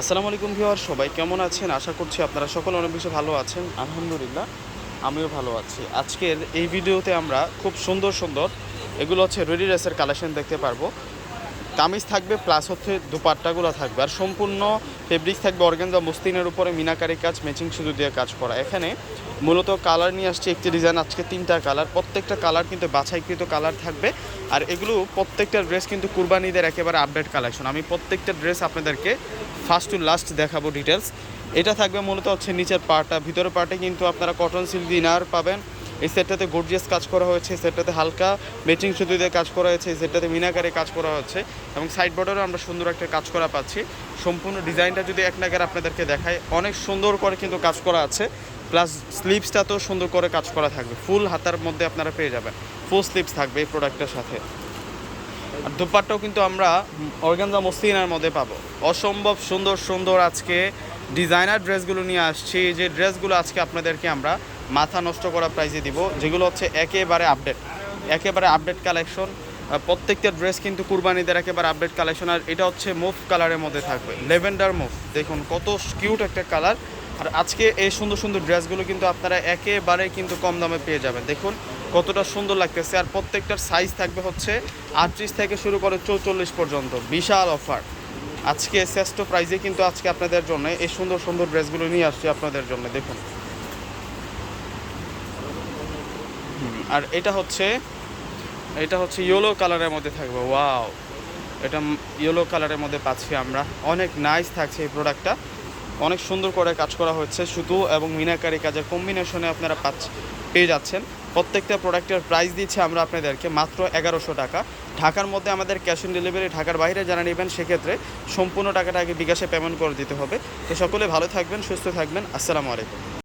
আসসালামু আলাইকুম ভিউয়ার সবাই কেমন আছেন? আশা করছি আপনারা সকল অনেক বেশি ভালো আছেন। আলহামদুলিল্লাহ, আমিও ভালো আছি। আজকের এই ভিডিওতে আমরা খুব সুন্দর সুন্দর এগুলো হচ্ছে রেডি রেসের কালেকশন দেখতে পারব। কামিজ থাকবে প্লাস হচ্ছে দুপাট্টাগুলো থাকবে। আর সম্পূর্ণ ফেব্রিক থাকবে অর্গেনজা মুস্তিনের উপরে, মিনাকারি কাজ ম্যাচিং শুধু দিয়ে কাজ করা। এখানে মূলত কালার নিয়ে আসছে একটি ডিজাইন আজকে তিনটা কালার প্রত্যেকটা কালার কিন্তু বাছাইকৃত কালার থাকবে। আর এগুলো প্রত্যেকটা ড্রেস কিন্তু কুরবানিদের একেবারে আপডেট কালেকশন আমি প্রত্যেকটা ড্রেস আপনাদেরকে ফার্স্ট টু লাস্ট দেখাবো ডিটেলস এটা থাকবে মূলত হচ্ছে নিচের পার্টটা ভিতরের পার্টে কিন্তু আপনারা কটন সিল্ক ইনার পাবেন। এই সেটটাতে গর্জিয়াস কাজ করা হয়েছে সেটটাতে হালকা ম্যাচিং সুতো দিয়ে কাজ করা হয়েছে, এই সেটটাতে মিনাকারে কাজ করা হচ্ছে এবং সাইড বর্ডারও আমরা সুন্দর একটা কাজ করা পাচ্ছি। সম্পূর্ণ ডিজাইনটা যদি এক নাগার আপনাদেরকে দেখায় অনেক সুন্দর করে কিন্তু কাজ করা আছে, প্লাস স্লিপসটাতেও সুন্দর করে কাজ করা থাকবে। ফুল হাতার মধ্যে আপনারা পেয়ে যাবেন, ফুল স্লিপস থাকবে এই প্রোডাক্টের সাথে। আর দুপাট্টাও কিন্তু আমরা অর্গানজা মসলিনার মধ্যে পাবো। অসম্ভব সুন্দর সুন্দর আজকে ডিজাইনার ড্রেসগুলো নিয়ে আসছি। যে ড্রেসগুলো আজকে আপনাদেরকে আমরা মাথা নষ্ট করা প্রাইজে দিব, যেগুলো হচ্ছে একেবারে আপডেট একেবারে আপডেট কালেকশন প্রত্যেকটা ড্রেস কিন্তু কুরবানিদের একেবারে আপডেট কালেকশন আর এটা হচ্ছে মুভ কালারের মধ্যে থাকবে। লেভেন্ডার মুভ দেখুন কত কিউট একটা কালার আর আজকে এই সুন্দর সুন্দর ড্রেসগুলো কিন্তু আপনারা একেবারে কিন্তু কম দামে পেয়ে যাবেন। দেখুন কতটা সুন্দর লাগতেছে, আর প্রত্যেকটার সাইজ থাকবে হচ্ছে আটত্রিশ থেকে শুরু করে চৌচল্লিশ পর্যন্ত। বিশাল অফার আজকে শ্রেষ্ঠ প্রাইজে কিন্তু আজকে আপনাদের জন্য এই সুন্দর সুন্দর ড্রেসগুলো নিয়ে আসছি আপনাদের জন্য। দেখুন। আর এটা হচ্ছে এটা হচ্ছে ইয়েলো কালারের মধ্যে থাকবে ওয়াও এটা ইয়েলো কালারের মধ্যে পাচ্ছি আমরা। অনেক নাইস থাকছে এই প্রোডাক্টটা অনেক সুন্দর করে কাজ করা হচ্ছে সুতো এবং মিনাকারি কাজের কম্বিনেশনে আপনারা পাচ্ছ পেয়ে যাচ্ছেন। প্রত্যেকটা প্রোডাক্টের প্রাইস দিচ্ছি আমরা আপনাদেরকে মাত্র এগারোশো টাকা। ঢাকার মধ্যে আমাদের ক্যাশ অন ডেলিভারি ঢাকার বাইরে যারা নেবেন, সেক্ষেত্রে সম্পূর্ণ টাকাটা আগে বিকাশে পেমেন্ট করে দিতে হবে। তো সকলে ভালো থাকবেন, সুস্থ থাকবেন। আসসালামু আলাইকুম।